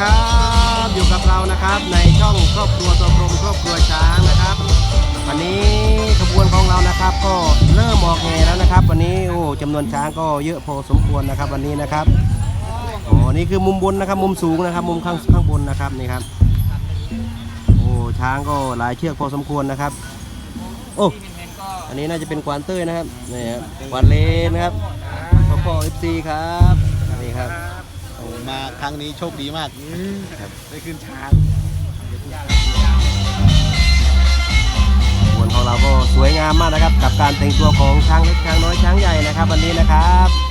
ครับ อยู่กับเรานะครับในช่องครอบครัวตัวกลมครอบครัวช้างนะครับ วันนี้ขบวนของเรานะครับ ก็เริ่มออกแห่แล้วนะครับ วันนี้โอ้จำนวนช้างก็เยอะพอสมควรนะครับ วันนี้นะครับโอ้นี่คือมุมบนนะครับ มุมสูงนะครับ มุมข้างข้างบนนะครับนี่ครับโอ้ช้างก็หลายเชือกพอสมควรนะครับ โอ้อันนี้น่าจะเป็นกวานเต้ยนะครับนี่ครับกวานเลนนะครับพ่อพ่อเอฟซีครับนี่ครับ โอ้มาครั้งนี้โชคดีมากครับได้ขึ้นช้างขบวนของเราก็สวยงามมากนะครับ กับการแต่งตัวของช้างเล็กช้างน้อยช้างใหญ่นะครับ วันนี้นะครับ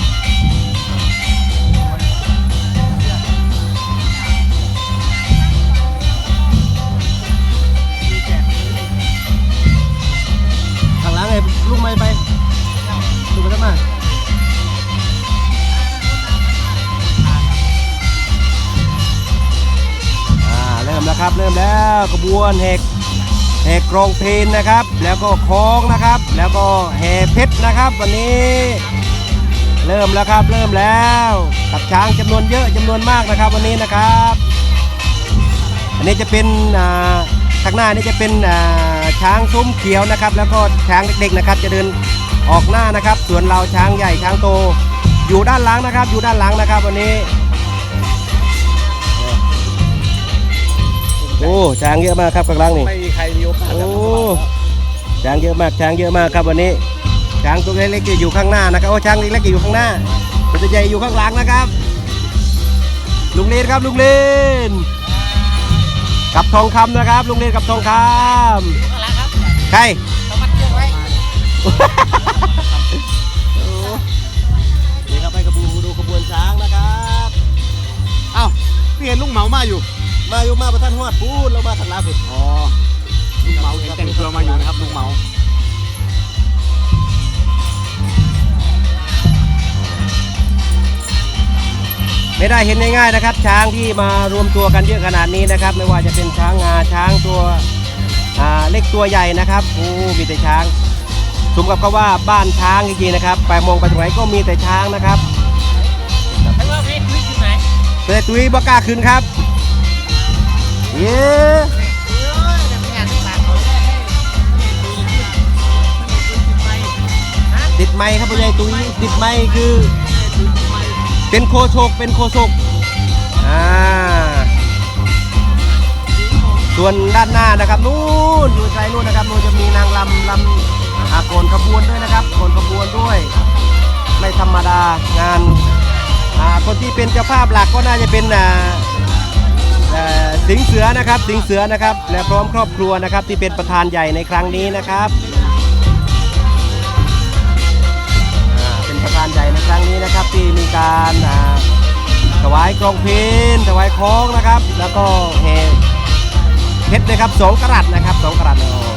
ขบวนแหกแห่กรองเพลนนะครับ แล้วก็คล้องนะครับ แล้วก็แห่เพชรนะครับ วันนี้ เริ่มแล้วครับ เริ่มแล้วกับช้างจำนวนเยอะจำนวนมากนะครับ วันนี้นะครับ อันนี้จะเป็นอ่าข้างหน้านี่จะเป็นอ่าช้างซุ้มเขียวนะครับ แล้วก็ช้างเด็กๆนะครับ จะเดินออกหน้านะครับ ส่วนเราช้างใหญ่ช้างโต อยู่ด้านหลังนะครับ อยู่ด้านหลังนะครับ วันนี้ โอ้ช้างเยอะมากครับข้างหลังนี่ไม่มีใครมีโอกาสโอ้จะมาช้างเยอะมากช้างเยอะมากครับวันนี้ ช้างตัวเล็กๆจะอยู่ข้างหน้านะครับโอ้ช้างเล็กๆจะอยู่ข้างหน้าตัวใหญ่อยู่ข้างหลังนะครับ ลุงเลนครับลุงเลนกับทองคำนะครับ ลุงเลนกับทองคำใครนี่ครับไปกระบูดูขบวนช้างนะครับ เอ้าพี่เห็นลุงเหมามาอยู่ มาอยู่มาประท่านหวดพูดเรามาทางลาสุดอ๋อลุงเหมาเห็นแต่งตัวมาอยู่นะครับลุงเหมาไม่ได้เห็นง่ายๆนะครับ ช้างที่มารวมตัวกันเยอะขนาดนี้นะครับ ไม่ว่าจะเป็นช้างงาช้างตัวอ่าเล็กตัวใหญ่นะครับโอ้มีแต่ช้างสมกับเขาว่าบ้านช้างจริงๆนะครับ ไปมองไปตรงไหนก็มีแต่ช้างนะครับไม่ว่าเพชรวิ่งที่ไหนแต่ตุ้ยบ่กล้าขึ้นครับ เย้ติดไม้ครับพ่อใหญ่ตุ้ยติดไม้คือ เป็นโคโชกเป็นโคโชกอ่าส่วนด้านหน้านะครับนู่นอยู่ไกลนู่นนะครับนู่นจะมีนางลำลำอาโกนขบวนด้วยนะครับโกนขบวนด้วยไม่ธรรมดางานอ่าคนที่เป็นเจ้าภาพหลักก็น่าจะเป็นอ่า สิงเสือนะครับสิงเสือนะครับและพร้อมครอบครัวนะครับที่เป็นประธานใหญ่ในครั้งนี้นะครับเป็นประธานใหญ่ในครั้งนี้นะครับที่มีการถวายกรองเพนถวายคล้องนะครับ แล้วก็เฮเพชรนะครับสองกรัตนะครับสองกรัตโอ้ค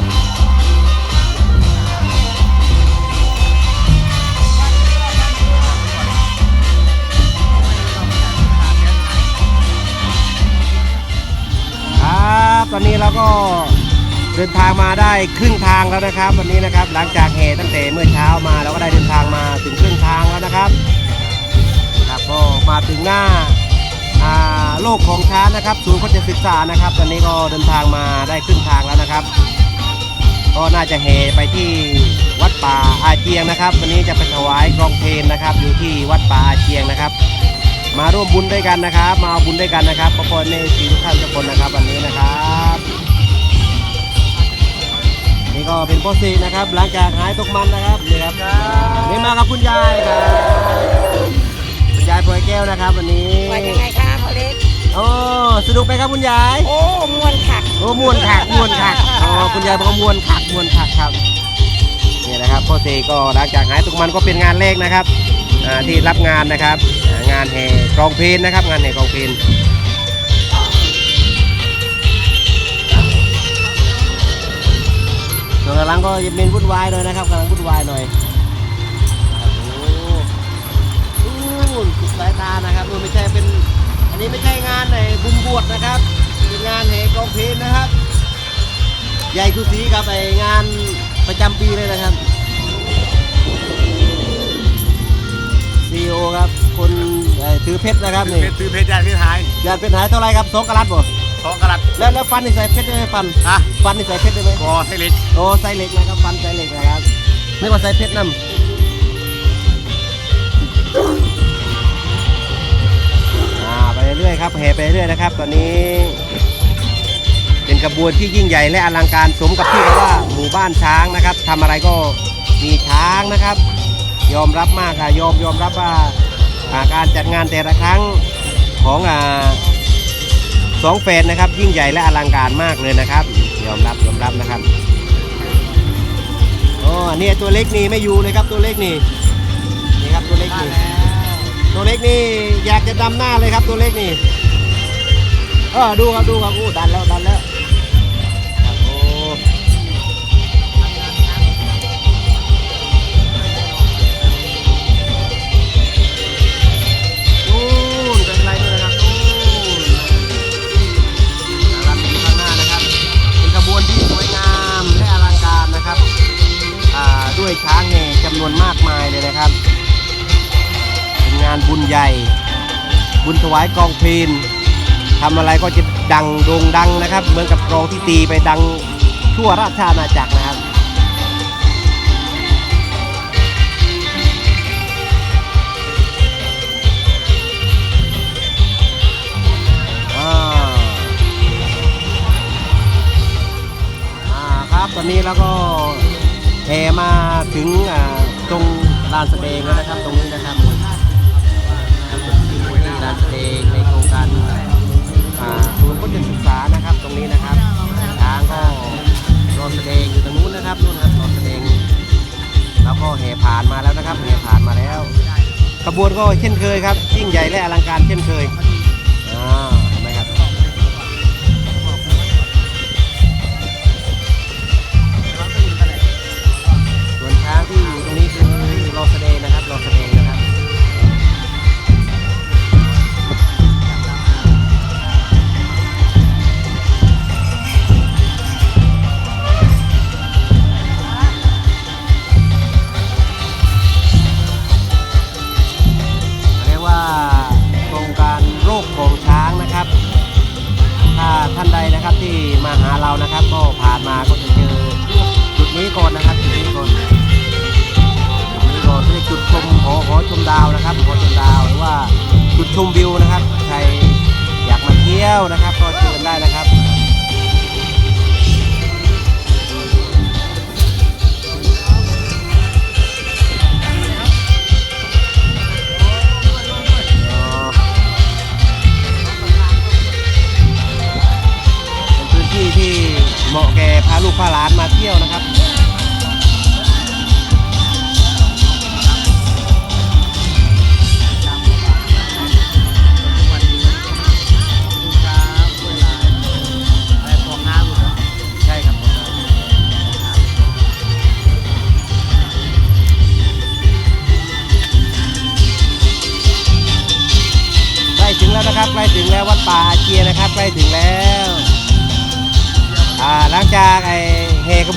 ตอนนี้เราก็เดินทางมาได้ครึ่งทางแล้วนะครับ วันนี้นะครับ หลังจากแห่ตั้งแต่เมื่อเช้ามาเราก็ได้เดินทางมาถึงครึ่งทางแล้วนะครับครับก็มาถึงหน้าอาโลกของช้างนะครับศูนย์โฆษศึกษานะครับ ตอนนี้ก็เดินทางมาได้ครึ่งทางแล้วนะครับ ก็น่าจะแห่ไปที่วัดป่าอาเจียงนะครับ วันนี้จะไปถวายกรองเพลนนะครับ อยู่ที่วัดป่าอาเจียงนะครับ มาร่วมบุญด้วยกันนะครับ มาเอาบุญด้วยกันนะครับขอพรในสีทุกท่านทุกคนนะครับวันนี้นะครับนี่ก็เป็นโปรซีนะครับ หลังจากหายตกมันนะครับนี่ครับนี่มากับคุณยายครับคุณยายพลอยแก้วนะครับวันนี้ว่ายังไงคะพ่อเล็กโอ้สนุกไหมครับคุณยายโอ้มวนขักโอ้ม่วนคักม่วนคักอ๋อคุณยายบอกว่าม่วนคักม่วนคักครับนี่นะครับโปรซีก็หลังจากหายตกมันก็เป็นงานแรกนะครับอ่าที่รับงานนะครับอ่างานแห่กรองเพลนนะครับ งานแห่กรองเพลนส่วนกำลังก็จะเป็นวุ่นวายหน่อยนะครับกำลังวุ่นวายหน่อยโอ้นู่นสุดสายตานะครับนู่นไม่ใช่เป็น อันนี้ไม่ใช่งานในบุญบวชนะครับ เป็นงานแห่กองเพลนนะครับ ใหญ่ทุสีครับไองานประจำปีเลยนะครับ ถือเพชรนะครับนี่เพชรซื้อเพชรยาที่ท้ายยานเป็นหายเท่าไหรครับสองกะรัตบ่สองกะรัตแล้วแล้วฟันนี่ใส่เพชรได้ไหมฟันฮะฟันนี่ใส่เพชรได้ไหมกอให้เล็กโอ้ใส่เหล็กนะครับฟันใส่เหล็กนะครับไม่ว่าใส่เพชรนํอ่าไปเรื่อยๆครับแห่ไปเรื่อยนะครับ ตอนนี้ เป็นกระบวนที่ยิ่งใหญ่และอลังการสมกับที่เขาว่าหมู่บ้านช้างนะครับทำอะไรก็มีช้างนะครับ ยอมรับมากค่ะยอมยอมรับว่าอ่า การจัดงานแต่ละครั้งของอสองแฟนนะครับ ยิ่งใหญ่และอลังการมากเลยนะครับ ยอมรับยอมรับนะครับอ๋อเนี่ยตัวเล็กนี่ไม่อยู่เลยครับตัวเล็กนี่นี่ครับตัวเล็กนี่ตัวเล็กนี่อยากจะดำหน้าเลยครับตัวเล็กนี่เออดูครับดูครับโอ้ดันแล้วดันแล้ว ช้างแห่จำนวนมากมายเลยนะครับเป็นงานบุญใหญ่ บุญถวายกองเพลนทำอะไรก็จะดังโด่งดังนะครับ เหมือนกับกองที่ตีไปดังทั่วราชอาณาจักรนะครับอ่าอ่าครับตอนนี้เราก็ แห่มาถึงตรงลานแสดงแล้วนะครับ ตรงนี้นะครับที่ลานแสดงในโครงการอ่าศูนย์พุทธศึกษานะครับ ตรงนี้นะครับทางก็รอแสดงอยู่ตรงนู้นนะครับนู่นครับรอแสดงเราก็แห่ผ่านมาแล้วนะครับแห่ผ่านมาแล้วขบวนก็เช่นเคยครับยิ่งใหญ่และอลังการเช่นเคย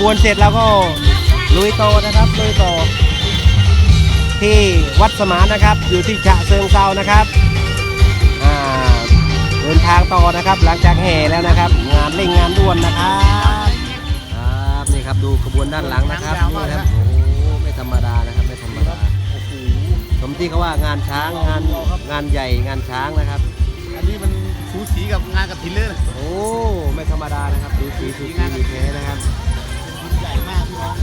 วนเสร็จแล้วก็ลุยโตอนะครับลุยโตอที่วัดสมานนะครับ อยู่ที่ฉะเชิงเซานะครับอ่าเดินทางต่อนะครับ หลังจากแห่แล้วนะครับ งานเร่งงานด่วนนะครับครับนี่ครับดูขบวนด้านหลังนะครับนี่ครับโอ้โหไม่ธรรมดานะครับไม่ธรรมดาสมที่เขาว่างานช้างงานงานใหญ่งานช้างนะครับ อันนี้มันสูสีกับงานกับทินเลอร์โอ้ไม่ธรรมดานะครับดูสีสูสีมีแท้นะครับให ญ่มากพี่น้อง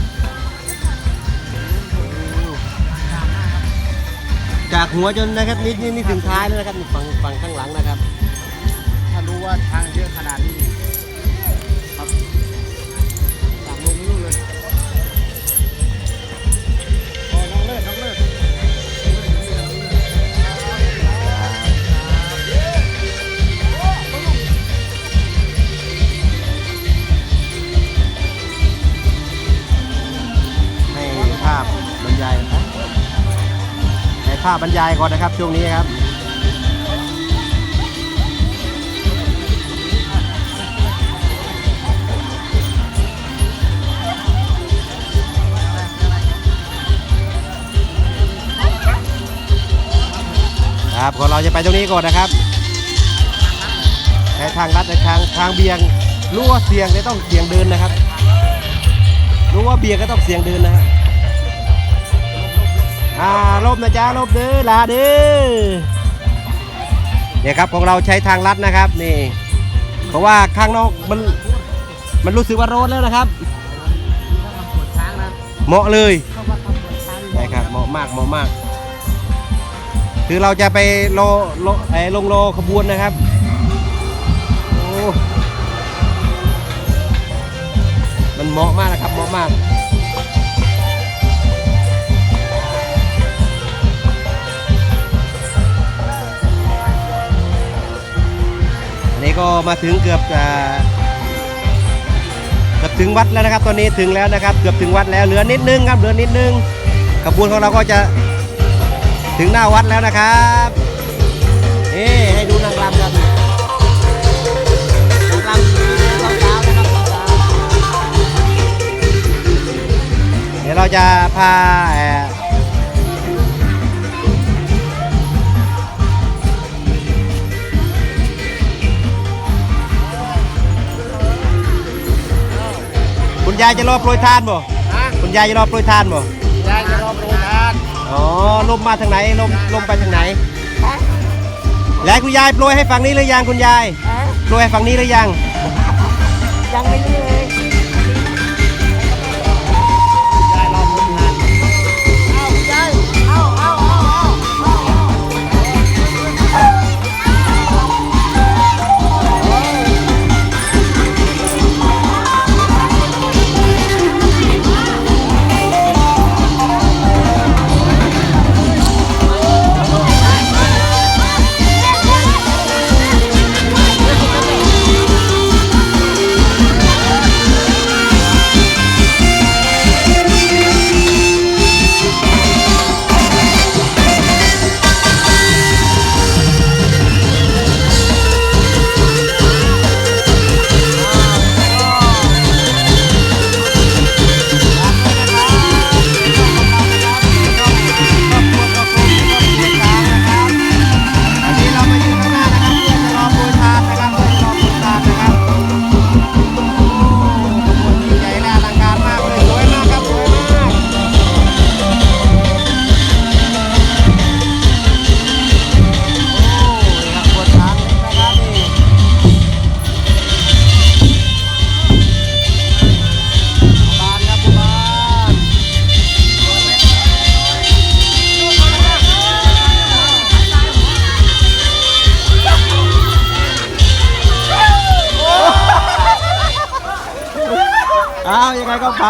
จากหัวจนนะครับนิดนี่นี่ถึงท้ายแล้วนะครับฝั่งฝั่งข้างหลังนะครับ ถ้ารู้ว่าทางเยอะขนาดนี้ ภาพบรรยายก่อนนะครับ ช่วงนี้ครับครับของเราจะไปตรงนี้ก่อนนะครับใช้ทางลัดในทางทางเบียง รู้ว่าเสียงแต่ต้องเสียงเดินนะครับ รู้ว่าเบียงก็ต้องเสียงเดินนะฮะ อ่าลบนะจ๊ะลบเด้อลาเด้อเนี่ยครับของเราใช้ทางลัดนะครับนี่ เพราะว่าข้างนอกมันมันรู้สึกว่าร้อนแล้วนะครับเหมาะเลยใช่ครับเหมาะมากเหมาะมาก คือเราจะไปโลโลไอ้ลงโลขบวนนะครับโอ้มันเหมาะมากนะครับเหมาะมาก ก็มาถึงเกือบจะเกือบถึงวัดแล้วนะครับ ตอนนี้ถึงแล้วนะครับ เกือบถึงวัดแล้วเหลือนิดนึงครับเหลือนิดนึงขบวนของเราก็จะถึงหน้าวัดแล้วนะครับเอ๊ให้ดูนางรำกันนางรำเช้าๆนะครับเดี๋ยวเราจะพา ยายจะรอโปรยทานบ่ฮะคุณยายจะรอโปรยทานบ่ยายจะรอโปรยทานอ๋อลมมาทางไหนลมลมไปทางไหนยายคุณยายโปรยให้ฝั่งนี้หรือยังคุณยายฮะโปรยให้ฝั่งนี้หรือยัง ยังไม่รู้เลยย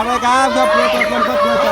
อ้าวยังไงก็ฝากไว้ครับครอบครัวทุกคนครอบครัวทุกคน